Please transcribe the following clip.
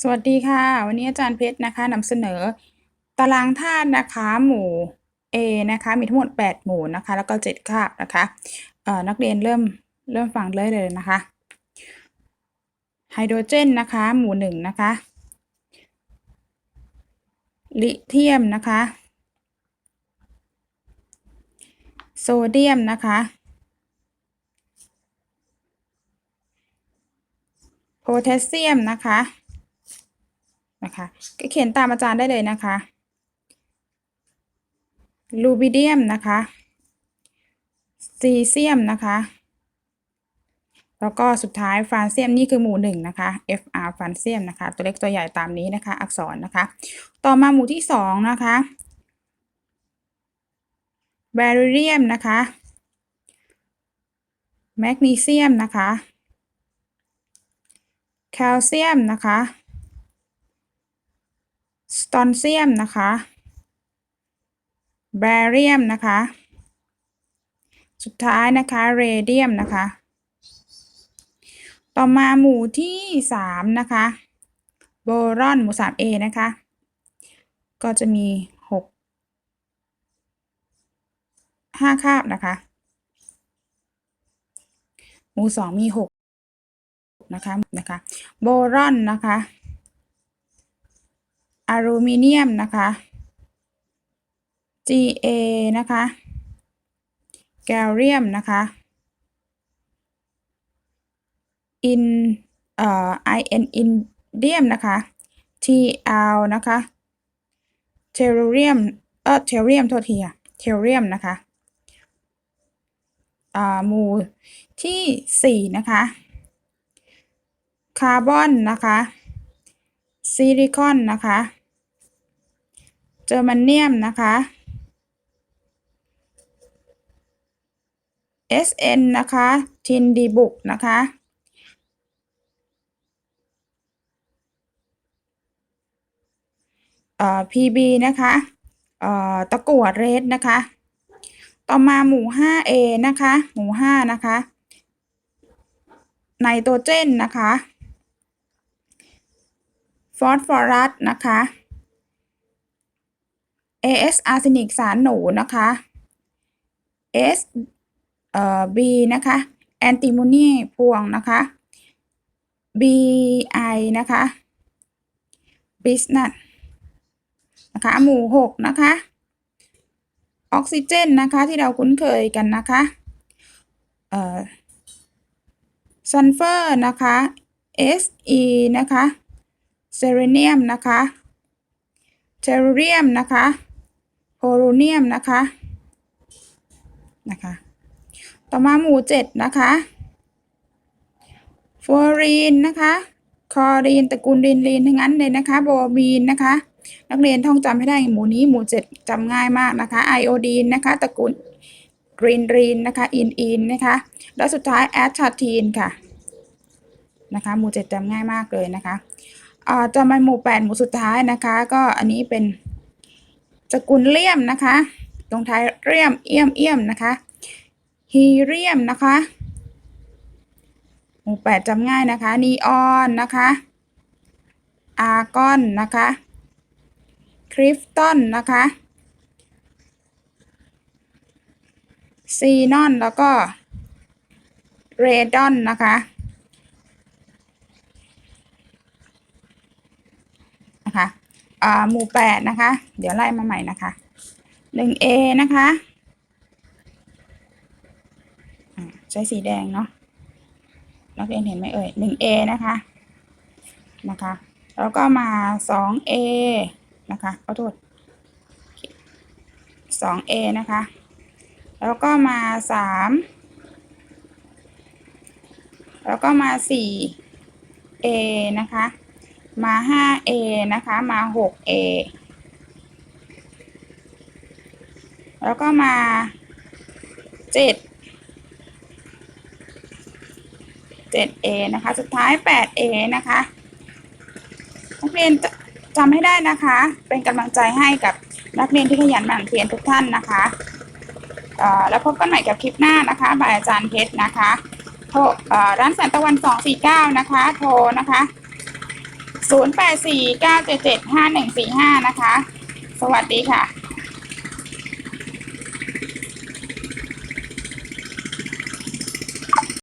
สวัสดีค่ะ วันนี้อาจารย์เพชรนะคะนำเสนอ ตารางธาตุนะคะหมู่ A นะคะมีทั้งหมด 8 หมู่นะคะแล้วก็ 7 คาบนะคะเอ่อนักเรียนเริ่มเริ่มฟังเลยเลยนะคะไฮโดรเจนนะคะหมู่ 1 นะคะ ลิเทียมนะคะ โซเดียมนะคะโพแทสเซียมนะคะ นะคะก็เขียนตามอาจารย์ได้เลยนะคะลูบิเดียมนะคะซีเซียมนะคะแล้วก็สุดท้ายฟรานเซียมนี่คือหมู่หนึ่งนะคะ FR ฟรานเซียมนะคะ ตัวเล็กตัวใหญ่ตามนี้นะคะ อักษรนะคะ ต่อมาหมู่ที่สองนะคะแบริเรียมนะคะแมกนีเซียมนะคะแคลเซียมนะคะ สตอนเซียมนะคะแบเรียมนะคะ สุดท้ายนะคะเรเดียมนะคะ ต่อมาหมู่ที่สามนะคะโบรอนหมู่สาม A นะคะ ก็จะมีหกห้าคาบนะคะ หมู่สองมีหกนะคะนะคะ โบรอนนะคะ อลูมิเนียมนะคะ Ga นะคะแกลเรียมนะคะอินเอ่อ In อินเดียมนะคะ Tl นะคะเทลเรียมเออเทลเรียมโทษทีอะเทลเรียมนะคะอ่าหมู่ที่สี่นะคะ คาร์บอนนะคะ ซิลิคอนนะคะเจอร์มาเนียมนะคะ SN นะคะทินดีบุกนะคะเอ่อ PB นะคะเอ่อตะกั่วเรดนะคะ ต่อมาหมู่ 5A นะคะ หมู่ 5 นะคะไนโตรเจนนะคะ ฟอสฟอรัสนะคะ AS อาร์เซนิกสารหนูนะคะ S เอ่อ B นะคะแอนติโมนีพวงนะคะ BI นะคะบิสนัทนะคะหมู่หกนะคะ ออกซิเจนนะคะที่เราคุ้นเคยกันนะคะเอ่อซัลเฟอร์นะคะ Se นะคะ เซเรเนียมนะคะเทอเรียมนะคะโพลูเนียมนะคะนะคะ ต่อมาหมู่เจ็ดนะคะฟอรีนนะคะคอรีนตระกูลดินลีนทั้งนั้นเลยนะคะโบมีนนะคะ นักเรียนท่องจำให้ได้หมู่นี้หมู่เจ็ดจำง่ายมากนะคะไอโอดีนนะคะตระกูลรีนรีนนะคะอินอินนะคะแล้วสุดท้ายแอชชาทีนค่ะนะคะหมู่เจ็ดจำง่ายมากเลยนะคะ จะมาหมู่แปดหมู่สุดท้ายนะคะ ก็อันนี้เป็นตระกูลเลี่ยมนะคะ ตรงท้ายเรียมเอี่ยมเอี่ยมนะคะฮีเรียมนะคะ หมู่แปดจำง่ายนะคะ นีออนนะคะอาร์กอนนะคะคริฟตันนะคะซีนอนแล้วก็เรดอนนะคะอ่า หมู่แปดนะคะ เดี๋ยวไล่มาใหม่นะคะหนึ่ง A นะคะใช้สีแดงเนาะนักเรียนเห็นไหมเอ่ยหนึ่ง A นะคะนะคะ แล้วก็มาสอง A นะคะขอโทษสอง A นะคะ แล้วก็มาสามแล้วก็มาสี่ A นะคะ มา 5A นะคะ มา 6A แล้วก็มา 7 7A นะคะ สุดท้าย 8A นะคะนักเรียนจำให้ได้นะคะ เป็นกำลังใจให้กับนักเรียนที่ขยันหมั่นเพียรทุกท่านนะคะแล้วพบกันใหม่กับคลิปหน้านะคะบายอาจารย์เพชรนะคะโทรร้านแสนตะวัน 249 นะคะ โทรนะคะ 0849775145 นะคะ สวัสดีค่ะ